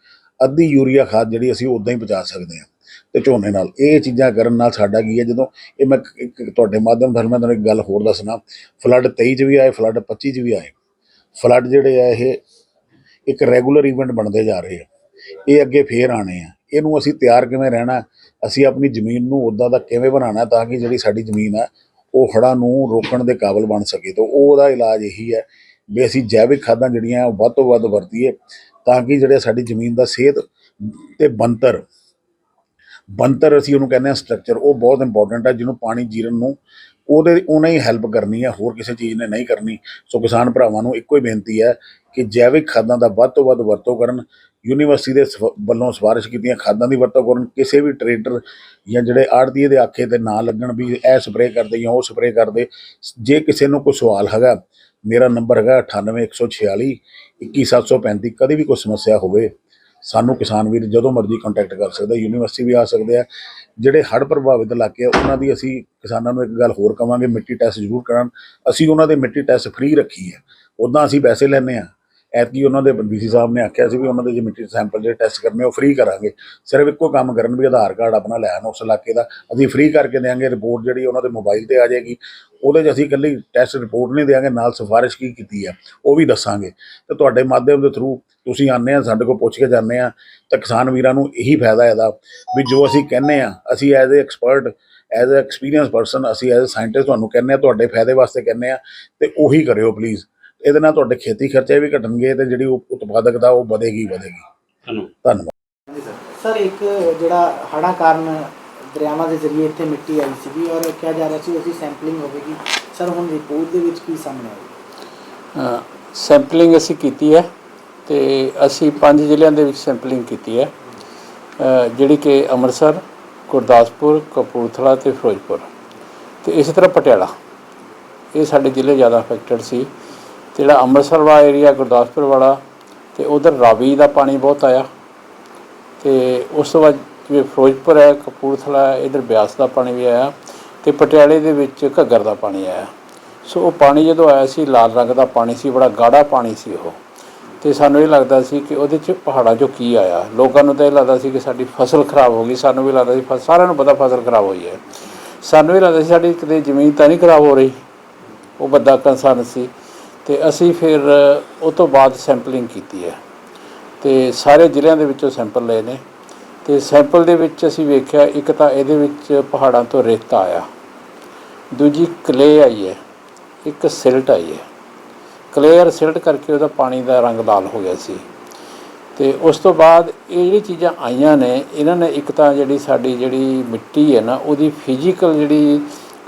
ਅੱਧੀ ਯੂਰੀਆ ਖਾਦ ਜਿਹੜੀ ਅਸੀਂ ਉਦਾਂ ਹੀ ਪਹੁੰਚਾ ਸਕਦੇ ਹਾਂ। ਤੇ ਝੋਨੇ ਨਾਲ। ਇਹ ਚੀਜ਼ਾਂ ਕਰਨ ਨਾਲ ਸਾਡਾ ਕੀ ਹੈ, ਜਦੋਂ ਇਹ ਮੈਂ ਇੱਕ- ਇੱਕ ਤੁਹਾਡੇ ਮਾਧਿਅਮ ਨਾਲ ਮੈਂ ਤੁਹਾਨੂੰ ਇੱਕ ਗੱਲ ਹੋਰ ਦੱਸਣਾ। ਫਲੱਡ 23 ਚ ਵੀ ਆਏ, ਫਲੱਡ 25 ਚ ਵੀ ਆਏ। ਫਲੱਡ ਜਿਹੜੇ ਆ, ਇਹ ਇੱਕ ਰੈਗੂਲਰ ਇਵੈਂਟ ਬਣਦੇ ਜਾ ਰਹੇ ਆ। ਇਹ ਅੱਗੇ ਫੇਰ ਆਣੇ ਆ। ਇਹਨੂੰ ਅਸੀਂ ਤਿਆਰ ਕਿਵੇਂ ਰਹਿਣਾ? ਅਸੀਂ ਆਪਣੀ ਜ਼ਮੀਨ ਨੂੰ ਉੱਦਾਂ ਦਾ ਕਿਵੇਂ ਬਣਾਉਣਾ ਤਾਂ ਕਿ ਜਿਹੜੀ ਸਾਡੀ ਜ਼ਮੀਨ ਆ, ਉਹ ਹੜ੍ਹਾਂ ਨੂੰ ਰੋਕਣ ਦੇ ਕਾਬਿਲ ਬਣ ਸਕੇ। ਤੇ ਉਹਦਾ ਇਲਾਜ ਇਹੀ ਹੈ ਵੀ ਅਸੀਂ ਜੈਵਿਕ ਖਾਦਾਂ ਜਿਹੜੀਆਂ ਵੱਧ ਤੋਂ ਵੱਧ ਵਰਤੀਏ ਤਾਂ ਕਿ ਜਿਹੜੇ ਸਾਡੀ ਜ਼ਮੀਨ ਦਾ ਸਿਹਤ ਤੇ ਬੰਤਰ ਬੰਤਰ ਅਸੀਂ ਉਹਨੂੰ ਕਹਿੰਦੇ ਆ ਸਟਰਕਚਰ ਉਹ ਬਹੁਤ ਇੰਪੋਰਟੈਂਟ ਹੈ, ਜਿਹਨੂੰ ਪਾਣੀ ਜੀਰਨ ਨੂੰ ਉਹਦੇ, ਉਹਨੇ ਹੀ ਹੈਲਪ ਕਰਨੀ ਹੈ, ਹੋਰ ਕਿਸੇ ਚੀਜ਼ ਨੇ ਨਹੀਂ ਕਰਨੀ। ਸੋ ਕਿਸਾਨ ਭਰਾਵਾਂ ਨੂੰ ਇੱਕੋ ਹੀ ਬੇਨਤੀ ਹੈ ਕਿ ਜੈਵਿਕ ਖਾਦਾਂ ਦਾ ਵੱਧ ਤੋਂ ਵੱਧ ਵਰਤੋਂ ਕਰਨ ਯੂਨੀਵਰਸਿਟੀ ਦੇ ਸਫ- ਵੱਲੋਂ ਸਿਫਾਰਿਸ਼ ਕੀਤੀਆਂ ਖਾਦਾਂ ਦੀ ਵਰਤੋਂ ਕਰਨ, ਕਿਸੇ ਵੀ ਟਰੇਡਰ ਜਾਂ ਜਿਹੜੇ ਆੜਤੀਏ ਦੇ ਆਖੇ ਤੇ ਨਾ ਲੱਗਣ ਵੀ ਇਹ ਸਪਰੇਅ ਕਰਦੇ ਜਾਂ ਉਹ ਸਪਰੇਅ ਕਰਦੇ, ਜੇ ਕਿਸੇ ਨੂੰ ਕੋਈ ਸਵਾਲ ਹੈਗਾ, ਮੇਰਾ ਨੰਬਰ ਹੈਗਾ 98146 21735 ਕਦੇ ਵੀ ਕੋਈ ਸਮੱਸਿਆ ਹੋਵੇ ਸਾਨੂੰ ਕਿਸਾਨ ਵੀਰ ਜਦੋਂ ਮਰਜ਼ੀ ਕੰਟੈਕਟ ਕਰ ਸਕਦਾ ਯੂਨੀਵਰਸਿਟੀ ਵੀ ਆ ਸਕਦੇ ਆ। ਜਿਹੜੇ ਹੜ੍ਹ ਪ੍ਰਭਾਵਿਤ ਇਲਾਕੇ ਆ, ਉਹਨਾਂ ਦੀ ਅਸੀਂ ਕਿਸਾਨਾਂ ਨੂੰ ਇੱਕ ਗੱਲ ਹੋਰ ਕਵਾਂਗੇ, ਮਿੱਟੀ ਟੈਸਟ ਜ਼ਰੂਰ ਕਰਾਉਣ। ਅਸੀਂ ਉਹਨਾਂ ਦੇ ਮਿੱਟੀ ਟੈਸਟ ਫ੍ਰੀ ਰੱਖੀ ਹੈ। ਉੱਦਾਂ ਅਸੀਂ ਪੈਸੇ ਲੈਂਦੇ ਆ ਐਤਕੀ ਉਹਨਾਂ ਦੇ ਡੀਸੀ ਸਾਹਿਬ ਨੇ ਆਖਿਆ ਸੀ ਵੀ ਉਹਨਾਂ ਦੇ ਜੇ ਮਿੱਟੀ ਸੈਂਪਲ ਜਿਹੜੇ ਟੈਸਟ ਕਰਨੇ ਉਹ ਫ੍ਰੀ ਕਰਾਂਗੇ। ਸਿਰਫ ਇੱਕੋ ਕੰਮ ਕਰਨ ਵੀ ਆਧਾਰ ਕਾਰਡ ਆਪਣਾ ਲੈਣ ਉਸ ਇਲਾਕੇ ਦਾ। ਅਸੀਂ ਫ੍ਰੀ ਕਰਕੇ ਦੇਵਾਂਗੇ ਰਿਪੋਰਟ ਜਿਹੜੀ ਉਹਨਾਂ ਦੇ ਮੋਬਾਈਲ ਤੇ ਆ ਜਾਏਗੀ। ਉਹਦੇ 'ਚ ਅਸੀਂ ਇਕੱਲੀ ਟੈਸਟ ਰਿਪੋਰਟ ਨਹੀਂ ਦੇਵਾਂਗੇ ਨਾਲ ਸਿਫਾਰਿਸ਼ ਕੀ ਕੀਤੀ ਹੈ ਉਹ ਵੀ ਦੱਸਾਂਗੇ। ਤੇ ਤੁਹਾਡੇ ਮਾਧਿਅਮ ਦੇ ਥਰੂ ਤੁਸੀਂ ਆਉਂਦੇ ਆ, ਸਾਡੇ ਕੋਲ ਪੁੱਛ ਕੇ ਜਾਂਦੇ ਆ, ਤਾਂ ਕਿਸਾਨ ਵੀਰਾਂ ਨੂੰ ਇਹੀ ਫਾਇਦਾ ਇਹਦਾ ਵੀ ਜੋ ਅਸੀਂ ਕਹਿੰਦੇ ਆ, ਅਸੀਂ as a expert as a experience person ਅਸੀਂ ਐਜ਼ ਅ ਸਾਇੰਟਿਸਟ ਤੁਹਾਨੂੰ ਕਹਿੰਦੇ ਆ, ਤੁਹਾਡੇ ਫਾਇਦੇ ਵਾਸਤੇ ਕਹਿੰਦੇ ਆ, ਤੇ ਉਹੀ ਕਰਿਓ ਪਲੀਜ਼ ਇਹਦੇ ਨਾਲ ਤੁਹਾਡੇ ਖੇਤੀ ਖਰਚੇ ਵੀ ਘਟਣਗੇ ਤੇ ਜਿਹੜੀ ਉਤਪਾਦਕਤਾ ਉਹ ਵਧੇਗੀ ਵਧੇਗੀ। ਧੰਨਵਾਦ। ਸਰ ਇੱਕ ਜਿਹੜਾ ਹੜ੍ਹਾਂ ਕਾਰਨ ਦਰਿਆਵਾਂ ਦੇ ਜ਼ਰੀਏ ਇੱਥੇ ਮਿੱਟੀ ਆਈ ਸੀਗੀ ਔਰ ਕਿਹਾ ਜਾ ਰਿਹਾ ਸੀ ਉਹਦੀ ਸੈਂਪਲਿੰਗ ਹੋਵੇਗੀ। ਸਰ ਹੁਣ ਰਿਪੋਰਟ ਦੇ ਵਿੱਚ ਕੀ ਸਾਹਮਣੇ ਆਇਆ? ਸੈਂਪਲਿੰਗ ਅਸੀਂ ਕੀਤੀ ਹੈ ਤੇ ਅਸੀਂ ਪੰਜ ਜ਼ਿਲ੍ਹਿਆਂ ਦੇ ਵਿੱਚ ਸੈਂਪਲਿੰਗ ਕੀਤੀ ਹੈ। ਅ, ਜਿਹੜੀ ਕਿ ਅੰਮ੍ਰਿਤਸਰ ਗੁਰਦਾਸਪੁਰ ਕਪੂਰਥਲਾ ਤੇ ਫਿਰੋਜ਼ਪੁਰ। ਤੇ ਇਸੇ ਤਰ੍ਹਾਂ ਪਟਿਆਲਾ। ਇਹ ਸਾਡੇ ਜ਼ਿਲ੍ਹੇ ਜ਼ਿਆਦਾ ਅਫੈਕਟਡ ਸੀ। ਜਿਹੜਾ ਅੰਮ੍ਰਿਤਸਰ ਵਾਲਾ ਏਰੀਆ ਗੁਰਦਾਸਪੁਰ ਵਾਲਾ, ਤੇ ਉਧਰ ਰਾਵੀ ਦਾ ਪਾਣੀ ਬਹੁਤ ਆਇਆ। ਤੇ ਉਸ ਤੋਂ ਬਾਅਦ ਜਿਵੇਂ ਫਿਰੋਜ਼ਪੁਰ ਹੈ, ਕਪੂਰਥਲਾ ਹੈ, ਇਧਰ ਬਿਆਸ ਦਾ ਪਾਣੀ ਵੀ ਆਇਆ ਤੇ ਪਟਿਆਲੇ ਦੇ ਵਿੱਚ ਘੱਗਰ ਦਾ ਪਾਣੀ ਆਇਆ। ਸੋ ਉਹ ਪਾਣੀ ਜਦੋਂ ਆਇਆ ਸੀ, ਲਾਲ ਰੰਗ ਦਾ ਪਾਣੀ ਸੀ, ਬੜਾ ਗਾੜਾ ਪਾਣੀ ਸੀ ਉਹ। ਤੇ ਸਾਨੂੰ ਇਹ ਲੱਗਦਾ ਸੀ ਕਿ ਉਹਦੇ 'ਚ ਪਹਾੜਾਂ 'ਚੋਂ ਕੀ ਆਇਆ। ਲੋਕਾਂ ਨੂੰ ਤਾਂ ਇਹ ਲੱਗਦਾ ਸੀ ਕਿ ਸਾਡੀ ਫਸਲ ਖਰਾਬ ਹੋ ਗਈ। ਸਾਨੂੰ ਵੀ ਲੱਗਦਾ ਸੀ ਫਸ- ਸਾਰਿਆਂ ਨੂੰ ਪਤਾ ਫਸਲ ਖਰਾਬ ਹੋਈ ਹੈ। ਸਾਨੂੰ ਇਹ ਲੱਗਦਾ ਸੀ ਸਾਡੀ ਕਿਤੇ ਜ਼ਮੀਨ ਤਾਂ ਨਹੀਂ ਖਰਾਬ ਹੋ ਰਹੀ। ਉਹ ਵੱਡਾ ਕੰਸਰਨ ਸੀ। ਤੇ ਅਸੀਂ ਫਿਰ ਉਹ ਤੋਂ ਬਾਅਦ ਸੈਂਪਲਿੰਗ ਕੀਤੀ ਹੈ। ਤੇ ਸਾਰੇ ਜ਼ਿਲ੍ਹਿਆਂ ਦੇ ਵਿੱਚੋਂ ਸੈਂਪਲ ਲਏ ਨੇ। ਤੇ ਸੈਂਪਲ ਦੇ ਵਿੱਚ ਅਸੀਂ ਵੇਖਿਆ, ਇੱਕ ਤਾਂ ਇਹਦੇ ਵਿੱਚ ਪਹਾੜਾਂ ਤੋਂ ਰੇਤਾ ਆਇਆ। ਦੂਜੀ ਕਲੇ ਆਈ ਹੈ। ਇੱਕ ਸਿਲਟ ਆਈ ਹੈ। ਕਲੇਅਰ ਸਿਲਟ ਕਰਕੇ ਉਹਦਾ ਪਾਣੀ ਦਾ ਰੰਗ ਲਾਲ ਹੋ ਗਿਆ ਸੀ। ਤੇ ਉਸ ਤੋਂ ਬਾਅਦ ਇਹ ਜਿਹੜੀ ਚੀਜ਼ਾਂ ਆਈਆਂ ਨੇ, ਇਹਨਾਂ ਨੇ ਇੱਕ ਤਾਂ ਜਿਹੜੀ ਸਾਡੀ ਜਿਹੜੀ ਮਿੱਟੀ ਹੈ ਨਾ, ਉਹਦੀ ਫਿਜ਼ੀਕਲ ਜਿਹੜੀ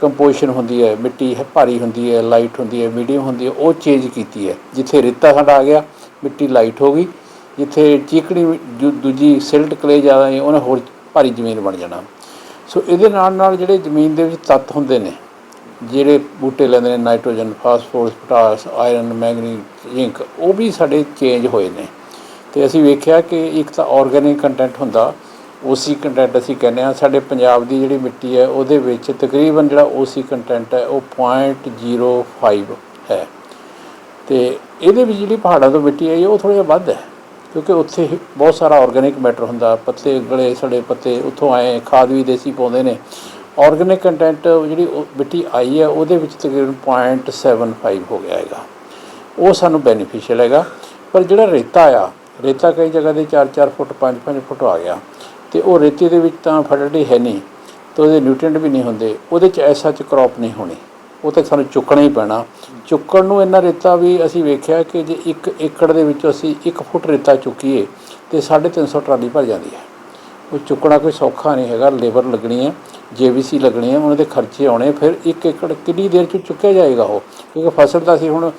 ਕੰਪੋਜੀਸ਼ਨ ਹੁੰਦੀ ਹੈ, ਮਿੱਟੀ ਭਾਰੀ ਹੁੰਦੀ ਹੈ ਲਾਈਟ ਹੁੰਦੀ ਹੈ ਮੀਡੀਅਮ ਹੁੰਦੀ ਹੈ, ਉਹ ਚੇਂਜ ਕੀਤੀ ਹੈ। ਜਿੱਥੇ ਰੇਤਾ ਸਾਡਾ ਆ ਗਿਆ, ਮਿੱਟੀ ਲਾਈਟ ਹੋ ਗਈ। ਜਿੱਥੇ ਚੀਕਣੀ ਦੂ- ਦੂਜੀ ਸਿਲਟ ਕਲੇ ਜ਼ਿਆਦਾ ਹੈ ਉਹਨੇ ਹੋਰ ਭਾਰੀ ਜ਼ਮੀਨ ਬਣ ਜਾਣਾ। ਸੋ ਇਹਦੇ ਨਾਲ ਨਾਲ ਜਿਹੜੇ ਜ਼ਮੀਨ ਦੇ ਵਿੱਚ ਤੱਤ ਹੁੰਦੇ ਨੇ, ਜਿਹੜੇ ਬੂਟੇ ਲੈਂਦੇ ਨੇ nitrogen phosphorus potash iron manganese zinc ਉਹ ਵੀ ਸਾਡੇ ਚੇਂਜ ਹੋਏ ਨੇ। ਤੇ ਅਸੀਂ ਵੇਖਿਆ ਕਿ ਇੱਕ ਤਾਂ ਆਰਗੈਨਿਕ ਕੰਟੈਂਟ ਹੁੰਦਾ ਓਸੀ ਕੰਟੈਂਟ ਅਸੀਂ ਕਹਿੰਦੇ ਹਾਂ। ਸਾਡੇ ਪੰਜਾਬ ਦੀ ਜਿਹੜੀ ਮਿੱਟੀ ਹੈ, ਉਹਦੇ ਵਿੱਚ ਤਕਰੀਬਨ ਜਿਹੜਾ ਓਸੀ ਕੰਟੈਂਟ ਹੈ, ਉਹ 0.05 ਹੈ। ਤੇ ਇਹਦੇ ਵਿੱਚ ਜਿਹੜੀ ਪਹਾੜਾਂ ਤੋਂ ਮਿੱਟੀ ਆਈ ਹੈ ਉਹ ਥੋੜ੍ਹਾ ਜਿਹਾ ਵੱਧ ਹੈ। ਕਿਉਂਕਿ ਉੱਥੇ ਬਹੁਤ ਸਾਰਾ ਆਰਗੈਨਿਕ ਮੈਟਰ ਹੁੰਦਾ। ਪੱਤੇ ਗਲੇ, ਸੜੇ ਪੱਤੇ ਉੱਥੋਂ ਆਏ, ਖਾਦ ਵੀ ਦੇਸੀ ਪਾਉਂਦੇ ਨੇ। ਆਰਗੈਨਿਕ ਕੰਟੈਂਟ ਜਿਹੜੀ ਮਿੱਟੀ ਆਈ ਹੈ, ਉਹਦੇ ਵਿੱਚ ਤਕਰੀਬਨ 0.75 ਹੋ ਗਿਆ ਹੈਗਾ। ਉਹ ਸਾਨੂੰ ਬੈਨੀਫੀਸ਼ੀਅਲ ਹੈਗਾ। ਪਰ ਜਿਹੜਾ ਰੇਤਾ ਆ, ਰੇਤਾ ਕਈ ਜਗ੍ਹਾ ਦੇ 4-4 ਫੁੱਟ 5-5 ਫੁੱਟ ਆ ਗਿਆ। ਤੇ ਉਹ ਰੇਤੇ ਦੇ ਵਿੱਚ ਤਾਂ ਫਰਟੀਲਿਟੀ ਹੈ ਨਹੀਂ ਤੇ ਉਹਦੇ ਨਿਊਟ੍ਰੀਐਂਟ ਵੀ ਨਹੀਂ ਹੁੰਦੇ, ਉਹਦੇ ਚ ਐਸਾ ਚ ਕ੍ਰੌਪ ਨਹੀਂ ਹੋਣੀ। ਉਹ ਤਾਂ ਸਾਨੂੰ ਚੁੱਕਣਾ ਹੀ ਪੈਣਾ। ਚੁੱਕਣ ਨੂੰ ਇੰਨਾ ਰੇਤਾ ਵੀ ਅਸੀਂ ਵੇਖਿਆ ਕਿ ਜੇ 1 ਏਕੜ ਦੇ ਵਿੱਚੋਂ ਅਸੀਂ 1 ਫੁੱਟ ਰੇਤਾ ਚੁੱਕੀਏ ਤੇ 350 ਟਰਾਲੀ ਭਰ ਜਾਂਦੀ ਹੈ। ਉਹ ਚੁੱਕਣਾ ਕੋਈ ਸੌਖਾ ਨਹੀਂ ਹੈਗਾ, ਲੇਬਰ ਲੱਗਣੀ ਹੈ, ਜੀਵੀਸੀ ਲੱਗਣੀ ਹੈ ਉਹਨਾਂ ਦੇ ਖਰਚੇ ਆਉਣੇ, ਫਿਰ 1 ਏਕੜ ਕਿੰਨੀ ਦੇਰ ਚ ਚੁੱਕਿਆ ਜਾਏਗਾ ਉਹ? ਕਿਉਂਕਿ ਫਸਲ ਤਾਂ ਅਸੀਂ ਹੁਣ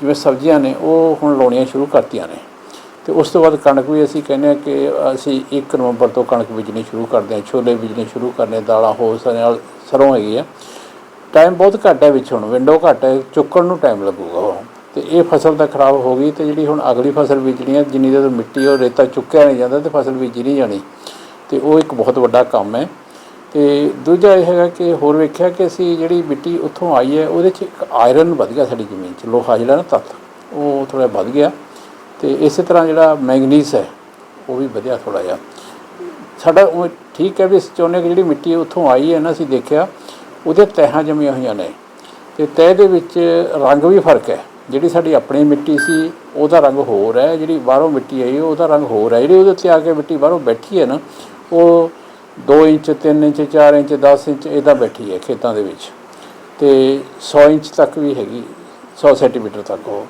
ਜਿਵੇਂ ਸਬਜ਼ੀਆਂ ਨੇ, ਉਹ ਹੁਣ ਲਾਉਣੀਆਂ ਸ਼ੁਰੂ ਕਰਤੀਆਂ ਨੇ। ਤੇ ਉਸ ਤੋਂ ਬਾਅਦ ਕਣਕ ਵੀ ਅਸੀਂ ਕਹਿੰਦੇ ਹਾਂ ਕਿ ਅਸੀਂ 1 ਨਵੰਬਰ ਤੋਂ ਕਣਕ ਬੀਜਣੀ ਸ਼ੁਰੂ ਕਰਦੇ ਹਾਂ, ਛੋਲੇ ਬੀਜਣੇ ਸ਼ੁਰੂ ਕਰਨੇ ਦਾਲਾਂ ਹੋ ਸਾਰੇ ਨਾਲ ਸਰੋਂ ਹੈਗੀ ਆ। ਟਾਈਮ ਬਹੁਤ ਘੱਟ ਹੈ ਵਿੱਚ ਹੁਣ ਵਿੰਡੋ ਘੱਟ ਹੈ, ਚੁੱਕਣ ਨੂੰ ਟਾਈਮ ਲੱਗੂਗਾ ਉਹ ਤੇ ਇਹ ਫਸਲ ਤਾਂ ਖਰਾਬ ਹੋ ਗਈ ਤੇ ਜਿਹੜੀ ਹੁਣ ਅਗਲੀ ਫਸਲ ਬੀਜਣੀ ਹੈ ਜਿੰਨੀ ਦੇਰ ਮਿੱਟੀ ਉਹ ਰੇਤਾ ਚੁੱਕਿਆ ਨਹੀਂ ਜਾਂਦਾ ਤੇ ਫਸਲ ਬੀਜੀ ਨਹੀਂ ਜਾਣੀ। ਤੇ ਉਹ ਇੱਕ ਬਹੁਤ ਵੱਡਾ ਕੰਮ ਹੈ। ਤੇ ਦੂਜਾ ਇਹ ਹੈਗਾ ਕਿ ਹੋਰ ਵੇਖਿਆ ਕਿ ਅਸੀਂ ਜਿਹੜੀ ਮਿੱਟੀ ਉੱਥੋਂ ਆਈ ਹੈ, ਉਹਦੇ 'ਚ ਇੱਕ ਆਇਰਨ ਵਧ ਗਿਆ ਸਾਡੀ ਜ਼ਮੀਨ 'ਚ, ਲੋਹਾ ਜਿਹੜਾ ਨਾ ਤੱਤ, ਉਹ ਥੋੜਾ ਵੱਧ ਗਿਆ। ਤੇ ਇਸੇ ਤਰ੍ਹਾਂ ਜਿਹੜਾ ਮੈਂਗਨੀਜ਼ ਹੈ, ਉਹ ਵੀ ਵਧਿਆ ਥੋੜਾ ਜਿਹਾ। ਸਾਡਾ ਉਹ ਠੀਕ ਹੈ ਵੀ ਅਸੀਂ ਚਾਹੁੰਦੇ ਹਾਂ ਜਿਹੜੀ ਮਿੱਟੀ ਉੱਥੋਂ ਆਈ ਹੈ ਨਾ, ਅਸੀਂ ਦੇਖਿਆ, ਉਹਦੇ ਤਹਿਾਂ ਜੰਮੀਆਂ ਹੋਈਆਂ ਨੇ। ਤੇ ਤਹਿ ਦੇ ਵਿੱਚ ਰੰਗ ਵੀ ਫ਼ਰਕ ਹੈ। ਜਿਹੜੀ ਸਾਡੀ ਆਪਣੀ ਮਿੱਟੀ ਸੀ, ਉਹਦਾ ਰੰਗ ਹੋਰ ਹੈ। ਜਿਹੜੀ ਬਾਹਰੋਂ ਮਿੱਟੀ ਆਈ, ਉਹਦਾ ਰੰਗ ਹੋਰ ਹੈ। ਜਿਹੜੀ ਉਹਦੇ ਉੱਤੇ ਆ ਕੇ ਮਿੱਟੀ ਬਾਹਰੋਂ ਬੈਠੀ ਹੈ ਨਾ, ਉਹ 2 ਇੰਚ 3 ਇੰਚ 4 ਇੰਚ 10 ਇੰਚ ਇਦਾਂ ਬੈਠੀ ਹੈ ਖੇਤਾਂ ਦੇ ਵਿੱਚ। ਤੇ 100 ਇੰਚ ਤੱਕ ਵੀ ਹੈਗੀ 100 ਸੈਂਟੀਮੀਟਰ ਤੱਕ ਉਹ।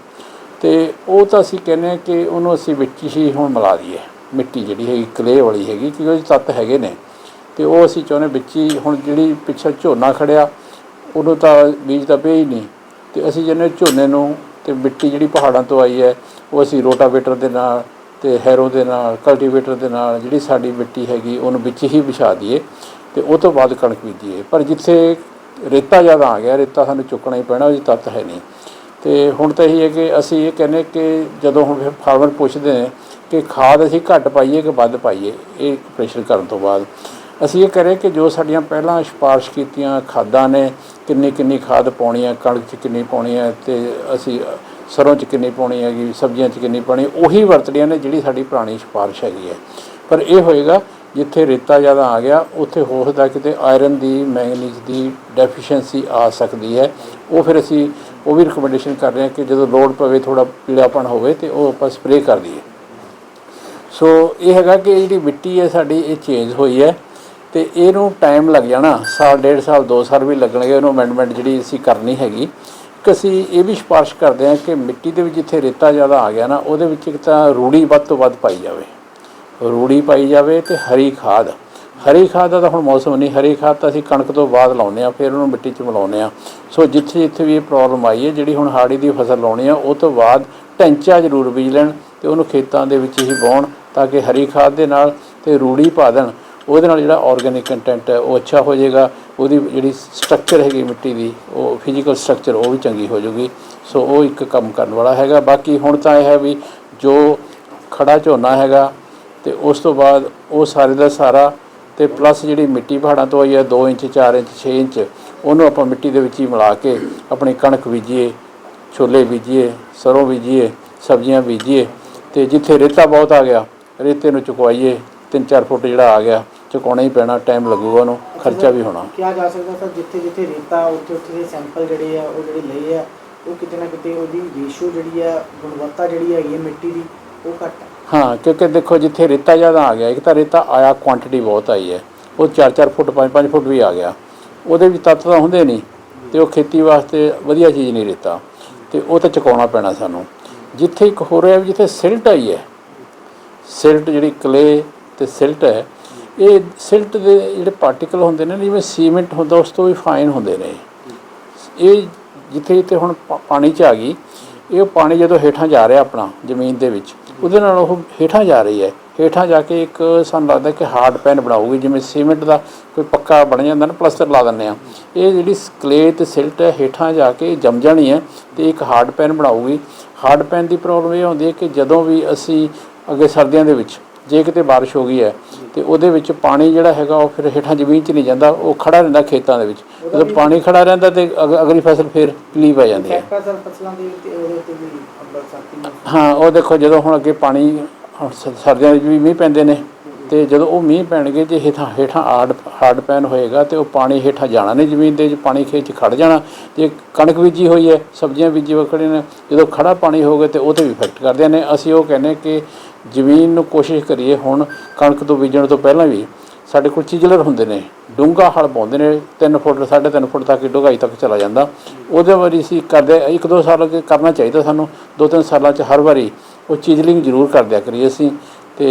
ਤੇ ਉਹ ਤਾਂ ਅਸੀਂ ਕਹਿੰਦੇ ਹਾਂ ਕਿ ਉਹਨੂੰ ਅਸੀਂ ਵਿੱਚ ਹੀ ਹੁਣ ਮਿਲਾ ਦਈਏ। ਮਿੱਟੀ ਜਿਹੜੀ ਹੈਗੀ ਕਲੇ ਵਾਲੀ ਹੈਗੀ ਕਿ ਉਹਦੇ 'ਚ ਤੱਤ ਹੈਗੇ ਨੇ। ਤੇ ਉਹ ਅਸੀਂ ਚਾਹੁੰਦੇ ਵਿੱਚ ਹੀ ਹੁਣ ਜਿਹੜੀ ਪਿੱਛੇ ਝੋਨਾ ਖੜਿਆ, ਉਹਨੂੰ ਤਾਂ ਬੀਜ ਤਾਂ ਪਏ ਹੀ ਨਹੀਂ। ਤੇ ਅਸੀਂ ਜਿਹਨੇ ਝੋਨੇ ਨੂੰ ਤੇ ਮਿੱਟੀ ਜਿਹੜੀ ਪਹਾੜਾਂ ਤੋਂ ਆਈ ਹੈ, ਉਹ ਅਸੀਂ ਰੋਟਾਵੇਟਰ ਦੇ ਨਾਲ ਤੇ ਹੈਰੋ ਦੇ ਨਾਲ ਕਲਟੀਵੇਟਰ ਦੇ ਨਾਲ ਜਿਹੜੀ ਸਾਡੀ ਮਿੱਟੀ ਹੈਗੀ, ਉਹਨੂੰ ਵਿੱਚ ਹੀ ਵਿਛਾ ਦਈਏ ਤੇ ਉਹ ਤੋਂ ਬਾਅਦ ਕਣਕ ਬੀਜੀਏ। ਪਰ ਜਿੱਥੇ ਰੇਤਾ ਜ਼ਿਆਦਾ ਆ ਗਿਆ, ਰੇਤਾ ਸਾਨੂੰ ਚੁੱਕਣਾ ਹੀ ਪੈਣਾ, ਉਹਦੀ ਤੱਤ ਹੈ ਨਹੀਂ। ਤੇ ਹੁਣ ਤਾਂ ਇਹ ਹੈ ਕਿ ਅਸੀਂ ਇਹ ਕਹਿੰਦੇ ਕਿ ਜਦੋਂ ਹੁਣ ਫਿਰ ਫਾਰਮਰ ਪੁੱਛਦੇ ਨੇ ਕਿ ਖਾਦ ਅਸੀਂ ਘੱਟ ਪਾਈਏ ਕਿ ਵੱਧ ਪਾਈਏ, ਇਹ ਪ੍ਰੈਸ਼ਰ ਕਰਨ ਤੋਂ ਬਾਅਦ। ਅਸੀਂ ਇਹ ਕਰੇ ਕਿ ਜੋ ਸਾਡੀਆਂ ਪਹਿਲਾਂ ਸਿਫਾਰਿਸ਼ ਕੀਤੀਆਂ ਖਾਦਾਂ ਨੇ, ਕਿੰਨੀ ਕਿੰਨੀ ਖਾਦ ਪਾਉਣੀ ਹੈ, ਕਣਕ 'ਚ ਕਿੰਨੀ ਪਾਉਣੀ ਹੈ ਤੇ ਅਸੀਂ ਸਰੋਂ 'ਚ ਕਿੰਨੀ ਪਾਉਣੀ ਹੈਗੀ, ਸਬਜ਼ੀਆਂ 'ਚ ਕਿੰਨੀ ਪਾਉਣੀ, ਉਹੀ ਵਰਤਣੀਆਂ ਨੇ ਜਿਹੜੀ ਸਾਡੀ ਪੁਰਾਣੀ ਸਿਫਾਰਿਸ਼ ਹੈਗੀ ਹੈ। ਪਰ ਇਹ ਹੋਏਗਾ, ਜਿੱਥੇ ਰੇਤਾ ਜ਼ਿਆਦਾ ਆ ਗਿਆ, ਉੱਥੇ ਹੋ ਸਕਦਾ ਕਿਤੇ ਆਇਰਨ ਦੀ ਮੈਂਗਨੀਜ਼ ਦੀ ਡੈਫੀਸ਼ੀਐਂਸੀ ਆ ਸਕਦੀ ਹੈ। ਉਹ ਫਿਰ ਅਸੀਂ ਉਹ ਵੀ ਰਿਕਮੈਂਡੇਸ਼ਨ ਕਰ ਰਹੇ ਹਾਂ ਕਿ ਜਦੋਂ ਲੋਡ ਪਵੇ ਥੋੜਾ ਪੀੜਾਪਣ ਹੋਵੇ ਤੇ ਉਹ ਆਪਾਂ ਸਪਰੇਅ ਕਰ ਦਈਏ। ਸੋ ਇਹ ਹੈਗਾ ਕਿ ਜਿਹੜੀ ਮਿੱਟੀ ਹੈ ਸਾਡੀ, ਇਹ ਚੇਂਜ ਹੋਈ ਹੈ ਤੇ ਇਹਨੂੰ ਟਾਈਮ ਲੱਗ ਜਾਣਾ। ਸਾਲ, ਡੇਢ ਸਾਲ, ਦੋ ਸਾਲ ਵੀ ਲੱਗਣਗੇ, ਇਹਨੂੰ ਅਮੈਂਡਮੈਂਟ ਜਿਹੜੀ ਅਸੀਂ ਕਰਨੀ ਹੈਗੀ। ਕਿ ਅਸੀਂ ਇਹ ਵੀ ਸਿਫਾਰਿਸ਼ ਕਰਦੇ ਹਾਂ ਕਿ ਮਿੱਟੀ ਦੇ ਵਿੱਚ ਜਿੱਥੇ ਰੇਤਾ ਜ਼ਿਆਦਾ ਆ ਗਿਆ ਨਾ, ਉਹਦੇ ਵਿੱਚ ਇੱਕ ਤਾਂ ਰੂੜੀ ਵੱਧ ਤੋਂ ਵੱਧ ਪਾਈ ਜਾਵੇ। ਰੂੜੀ ਪਾਈ ਜਾਵੇ ਤੇ ਹਰੀ ਖਾਦ। ਹਰੀ ਖਾਦ ਦਾ ਤਾਂ ਹੁਣ ਮੌਸਮ ਨਹੀਂ, ਹਰੀ ਖਾਦ ਤਾਂ ਅਸੀਂ ਕਣਕ ਤੋਂ ਬਾਅਦ ਲਾਉਂਦੇ ਆ ਫਿਰ ਉਹਨੂੰ ਮਿੱਟੀ 'ਚ ਮਿਲਾਉਂਦੇ ਆ ਸੋ ਜਿੱਥੇ ਜਿੱਥੇ ਵੀ ਇਹ ਪ੍ਰੋਬਲਮ ਆਈ ਹੈ, ਜਿਹੜੀ ਹੁਣ ਹਾੜੀ ਦੀ ਫਸਲ ਲਾਉਣੀ ਆ, ਉਹ ਤੋਂ ਬਾਅਦ ਟੈਂਚਾ ਜ਼ਰੂਰ ਬੀਜ ਲੈਣ ਤੇ ਉਹਨੂੰ ਖੇਤਾਂ ਦੇ ਵਿੱਚ ਹੀ ਵਾਹੁਣ ਤਾਂ ਕਿ ਹਰੀ ਖਾਦ ਦੇ ਨਾਲ ਤੇ ਰੂੜੀ ਪਾ ਦੇਣ। ਉਹਦੇ ਨਾਲ ਜਿਹੜਾ ਆਰਗੈਨਿਕ ਕੰਟੈਂਟ ਹੈ, ਉਹ ਅੱਛਾ ਹੋ ਜਾਏਗਾ। ਉਹਦੀ ਜਿਹੜੀ ਸਟਰਕਚਰ ਹੈਗੀ ਮਿੱਟੀ ਦੀ, ਉਹ ਫਿਜ਼ੀਕਲ ਸਟਰਕਚਰ ਉਹ ਵੀ ਚੰਗੀ ਹੋ ਜਾਊਗੀ। ਸੋ ਉਹ ਇੱਕ ਕੰਮ ਕਰਨ ਵਾਲਾ ਹੈਗਾ। ਬਾਕੀ ਹੁਣ ਤਾਂ ਇਹ ਹੈ ਵੀ ਜੋ ਖੜਾ ਝੋਨਾ ਹੈਗਾ ਤੇ ਉਸ ਤੋਂ ਬਾਅਦ ਉਹ ਸਾਰੇ ਦਾ ਸਾਰਾ ਤੇ ਪਲੱਸ ਜਿਹੜੀ ਮਿੱਟੀ ਪਹਾੜਾਂ ਤੋਂ ਆਈ ਹੈ 2 ਇੰਚ 4 ਇੰਚ 6 ਇੰਚ, ਉਹਨੂੰ ਆਪਾਂ ਮਿੱਟੀ ਦੇ ਵਿੱਚ ਹੀ ਮਿਲਾ ਕੇ ਆਪਣੀ ਕਣਕ ਬੀਜੀਏ, ਛੋਲੇ ਬੀਜੀਏ, ਸਰੋਂ ਬੀਜੀਏ, ਸਬਜ਼ੀਆਂ ਬੀਜੀਏ ਤੇ ਜਿੱਥੇ ਰੇਤਾ ਬਹੁਤ ਆ ਗਿਆ, ਰੇਤੇ ਨੂੰ ਚੁਕਵਾਈਏ 3-4 ਫੁੱਟ ਜਿਹੜਾ ਆ ਗਿਆ, ਚੁਕਾਉਣਾ ਹੀ ਪੈਣਾ, ਟਾਈਮ ਲੱਗੂਗਾ ਉਹਨੂੰ, ਖਰਚਾ ਵੀ ਹੋਣਾ। ਕਿਹਾ ਜਾ ਸਕਦਾ ਸਰ, ਜਿੱਥੇ ਜਿੱਥੇ ਰੇਤਾ, ਉੱਥੇ ਉੱਥੇ ਦੇ ਸੈਂਪਲ ਜਿਹੜੇ ਆ, ਉਹ ਜਿਹੜੇ ਲਏ ਆ, ਉਹ ਕਿਤੇ ਨਾ ਕਿਤੇ ਉਹਦੀ ਰੇਸ਼ੋ ਜਿਹੜੀ ਆ, ਗੁਣਵੱਤਾ ਜਿਹੜੀ ਹੈਗੀ ਹੈ ਮਿੱਟੀ ਦੀ, ਉਹ ਘੱਟ ਹੈ ਹਾਂ, ਕਿਉਂਕਿ ਦੇਖੋ ਜਿੱਥੇ ਰੇਤਾ ਜ਼ਿਆਦਾ ਆ ਗਿਆ, ਇੱਕ ਤਾਂ ਰੇਤਾ ਆਇਆ ਕੁਆਂਟੀਟੀ ਬਹੁਤ ਆਈ ਹੈ। ਉਹ 4-4 ਫੁੱਟ 5-5 ਫੁੱਟ ਵੀ ਆ ਗਿਆ। ਉਹਦੇ ਵਿੱਚ ਤੱਤ ਤਾਂ ਹੁੰਦੇ ਨਹੀਂ ਤੇ ਉਹ ਖੇਤੀ ਵਾਸਤੇ ਵਧੀਆ ਚੀਜ਼ ਨਹੀਂ ਰੇਤਾ। ਤੇ ਉਹ ਤਾਂ ਚੁਕਾਉਣਾ ਪੈਣਾ ਸਾਨੂੰ। ਜਿੱਥੇ ਇੱਕ ਹੋ ਰਿਹਾ ਵੀ ਜਿੱਥੇ ਸਿਲਟ ਆਈ ਹੈ, ਸਿਲਟ ਜਿਹੜੀ ਕਲੇ ਤੇ ਸਿਲਟ ਹੈ, ਇਹ ਸਿਲਟ ਦੇ ਜਿਹੜੇ ਪਾਰਟੀਕਲ ਹੁੰਦੇ ਨੇ, ਜਿਵੇਂ ਸੀਮੈਂਟ ਹੁੰਦਾ, ਉਸ ਤੋਂ ਵੀ ਫਾਈਨ ਹੁੰਦੇ ਨੇ। ਇਹ ਜਿੱਥੇ ਜਿੱਥੇ ਹੁਣ ਪਾ- ਪਾਣੀ 'ਚ ਆ ਗਈ, ਇਹ ਪਾਣੀ ਜਦੋਂ ਹੇਠਾਂ ਜਾ ਰਿਹਾ ਆਪਣਾ ਜ਼ਮੀਨ ਦੇ ਵਿੱਚ ਉਹਦੇ ਨਾਲ ਉਹ ਹੇਠਾਂ ਜਾ ਰਹੀ ਹੈ। ਹੇਠਾਂ ਜਾ ਕੇ ਇੱਕ ਸਾਨੂੰ ਲੱਗਦਾ ਕਿ ਹਾਰਡ ਪੈਨ ਬਣਾਊਗੀ, ਜਿਵੇਂ ਸੀਮੈਂਟ ਦਾ ਕੋਈ ਪੱਕਾ ਬਣ ਜਾਂਦਾ ਨਾ, ਪਲਸਟਰ ਲਾ ਦਿੰਦੇ ਆ ਇਹ ਜਿਹੜੀ ਕਲੇ ਤੇ ਸਿਲਟ ਹੈ, ਹੇਠਾਂ ਜਾ ਕੇ ਜੰਮ ਜਾਣੀ ਹੈ ਤੇ ਇੱਕ ਹਾਰਡ ਪੈਨ ਬਣਾਊਗੀ। ਹਾਰਡ ਪੈਨ ਦੀ ਪ੍ਰੋਬਲਮ ਇਹ ਹੁੰਦੀ ਹੈ ਕਿ ਜਦੋਂ ਵੀ ਅਸੀਂ ਅੱਗੇ ਸਰਦੀਆਂ ਦੇ ਵਿੱਚ ਜੇ ਕਿਤੇ ਬਾਰਿਸ਼ ਹੋ ਗਈ ਹੈ ਤੇ ਉਹਦੇ ਵਿੱਚ ਪਾਣੀ ਜਿਹੜਾ ਹੈਗਾ ਉਹ ਫਿਰ ਹੇਠਾਂ ਜ਼ਮੀਨ 'ਚ ਨਹੀਂ ਜਾਂਦਾ ਉਹ ਖੜਾ ਰਹਿੰਦਾ ਖੇਤਾਂ ਦੇ ਵਿੱਚ। ਜਦੋਂ ਪਾਣੀ ਖੜਾ ਰਹਿੰਦਾ ਤੇ ਅਗ- ਅਗਲੀ ਫਸਲ ਫਿਰ ਪਲੀ ਪੈ ਜਾਂਦੀ ਹੈ। ਹਾਂ ਉਹ ਦੇਖੋ ਜਦੋਂ ਹੁਣ ਅੱਗੇ ਪਾਣੀ ਸਰਦੀਆਂ ਵਿੱਚ ਵੀ ਮੀਂਹ ਪੈਂਦੇ ਨੇ ਤੇ ਜਦੋਂ ਉਹ ਮੀਂਹ ਪੈਣਗੇ ਜੇ ਹੇਠਾਂ ਹੇਠਾਂ ਹਾਰਡ ਹਾਰਡ ਪੈਨ ਹੋਏਗਾ ਤੇ ਉਹ ਪਾਣੀ ਹੇਠਾਂ ਜਾਣਾ ਨਹੀਂ ਜ਼ਮੀਨ ਦੇ ਵਿੱਚ ਪਾਣੀ ਖੇਤ 'ਚ ਖੜ ਜਾਣਾ। ਜੇ ਕਣਕ ਬੀਜੀ ਹੋਈ ਹੈ ਸਬਜ਼ੀਆਂ ਬੀਜੀ ਵਕੜੇ ਨੇ ਜਦੋਂ ਖੜਾ ਪਾਣੀ ਹੋਵੇ ਤੇ ਉਹ ਤੇ ਵੀ ਇਫੈਕਟ ਕਰਦੇ ਨੇ। ਅਸੀਂ ਉਹ ਕਹਿੰਦੇ ਕਿ ਜ਼ਮੀਨ ਨੂੰ ਕੋਸ਼ਿਸ਼ ਕਰੀਏ ਹੁਣ ਕਣਕ ਤੋਂ ਬੀਜਣ ਤੋਂ ਪਹਿਲਾਂ ਵੀ ਸਾਡੇ ਕੋਲ ਚੀਜ਼ਲਰ ਹੁੰਦੇ ਨੇ, ਡੂੰਘਾ ਹਲ ਪਾਉਂਦੇ ਨੇ 3 ਫੁੱਟ 3.5 ਫੁੱਟ ਤੱਕ, ਡੂੰਘਾਈ ਤੱਕ ਚਲਾ ਜਾਂਦਾ। ਉਹਦੇ ਵਾਰੀ ਅਸੀਂ ਕਰਦੇ, ਇੱਕ ਦੋ ਸਾਲ ਅੱਗੇ ਕਰਨਾ ਚਾਹੀਦਾ ਸਾਨੂੰ, ਦੋ ਤਿੰਨ ਸਾਲਾਂ 'ਚ ਹਰ ਵਾਰੀ ਉਹ ਚੀਜ਼ਲਿੰਗ ਜ਼ਰੂਰ ਕਰਦਿਆ ਕਰੀਏ ਅਸੀਂ ਤੇ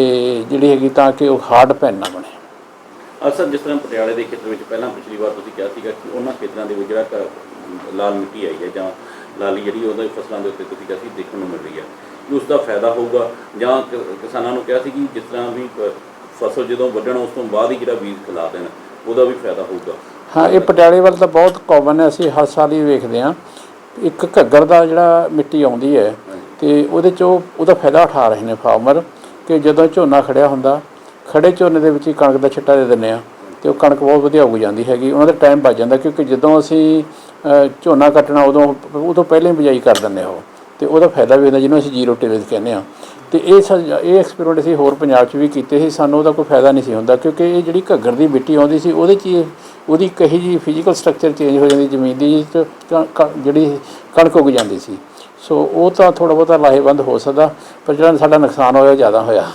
ਜਿਹੜੀ ਹੈਗੀ ਤਾਂ ਕਿ ਉਹ ਹਾਰਡ ਪੈਨ ਨਾ ਬਣੇ। ਅਸਰ ਜਿਸ ਤਰ੍ਹਾਂ ਪਟਿਆਲੇ ਦੇ ਖੇਤਰ ਵਿੱਚ ਪਹਿਲਾਂ ਪਿਛਲੀ ਵਾਰ ਤੁਸੀਂ ਕਿਹਾ ਸੀਗਾ ਕਿ ਉਹਨਾਂ ਖੇਤਰਾਂ ਦੇ ਵਿੱਚ ਜਿਹੜਾ ਕ- ਲਾਲ ਮਿੱਟੀ ਆਈ ਹੈ ਜਾਂ ਲਾਲੀ ਜਿਹੜੀ ਉਹਦੇ ਫਸਲਾਂ ਦੇ ਉੱਤੇ ਤੁਸੀਂ ਕਿਹਾ ਸੀ ਦੇਖਣ ਨੂੰ ਮਿਲ ਰਹੀ ਹੈ। ਕਿ ਉਸ ਦਾ ਫਾਇਦਾ ਹੋਊਗਾ। ਜਾਂ ਕਿਸਾਨਾਂ ਨੂੰ ਕਿਹਾ ਸੀ ਕਿ ਜਿਸ ਤਰ੍ਹਾਂ ਵੀ ਫਸਲ ਜਦੋਂ ਵੱਢਣ ਉਸ ਤੋਂ ਬਾਅਦ ਹੀ ਜਿਹੜਾ ਬੀਜ ਖਿਲਾ ਦੇਣ ਉਹਦਾ ਵੀ ਫਾਇਦਾ ਹੋਊਗਾ। ਹਾਂ ਇਹ ਪਟਿਆਲੇ ਵੱਲ ਤਾਂ ਬਹੁਤ ਕਾਮਨ ਹੈ ਅਸੀਂ ਹਰ ਸਾਲ ਹੀ ਵੇਖਦੇ ਹਾਂ। ਇੱਕ ਘੱਗਰ ਦਾ ਜਿਹੜਾ ਮਿੱਟੀ ਆਉਂਦੀ ਹੈ ਤੇ ਉਹਦੇ ਚੋਂ ਉਹਦਾ ਫਾਇਦਾ ਉਠਾ ਰਹੇ ਨੇ ਫਾਰਮਰ ਕਿ ਜਦੋਂ ਝੋਨਾ ਖੜਿਆ ਹੁੰਦਾ ਖੜੇ ਝੋਨੇ ਦੇ ਵਿੱਚ ਹੀ ਕਣਕ ਦਾ ਛਿੱਟਾ ਦੇ ਦਿੰਦੇ ਆ ਤੇ ਉਹ ਕਣਕ ਬਹੁਤ ਵਧੀਆ ਉੱਗ ਜਾਂਦੀ ਹੈਗੀ ਉਹਨਾਂ ਦਾ ਟਾਈਮ ਬਚ ਜਾਂਦਾ ਕਿਉਂਕਿ ਜਦੋਂ ਅਸੀਂ ਝੋਨਾ ਕੱਟਣਾ ਉਦੋਂ ਤੋਂ ਪਹਿਲਾਂ ਹੀ ਬਿਜਾਈ ਕਰ ਦਿੰਦੇ ਉਹ। ਤੇ ਉਹਦਾ ਫਾਇਦਾ ਵੀ ਹੁੰਦਾ ਜਿਹਨੂੰ ਅਸੀਂ ਜ਼ੀਰੋ ਟਿਲੇਜ ਕਹਿੰਦੇ ਆ ਤੇ ਇਹ ਸ- ਇਹ ਐਕਸਪੈਰੀਮੈਂਟ ਅਸੀਂ ਹੋਰ ਪੰਜਾਬ 'ਚ ਵੀ ਕੀਤੇ ਸੀ, ਸਾਨੂੰ ਉਹਦਾ ਕੋਈ ਫਾਇਦਾ ਨਹੀਂ ਸੀ ਹੁੰਦਾ ਕਿਉਂਕਿ ਇਹ ਜਿਹੜੀ ਘੱਗਰ ਦੀ ਮਿੱਟੀ ਆਉਂਦੀ ਸੀ, ਉਹਦੇ 'ਚ ਹੀ ਉਹਦੀ ਕਹੀ ਜੀ ਫਿਜ਼ੀਕਲ ਸਟਰਕਚਰ ਚੇਂਜ ਹੋ ਜਾਂਦੀ, ਜ਼ਮੀਨ ਦੀ ਜਿਸ 'ਚ ਕ- ਕ- ਜਿਹੜੀ ਕਣਕ ਉੱਗ ਜਾਂਦੀ ਸੀ। ਸੋ ਉਹ ਤਾਂ ਥੋੜਾ ਬਹੁਤਾ ਲਾਹੇਵੰਦ ਹੋ ਸਕਦਾ, ਪਰ ਜਿਹੜਾ ਸਾਡਾ ਨੁਕਸਾਨ ਹੋਇਆ ਉਹ ਜ਼ਿਆਦਾ ਹੋਇਆ।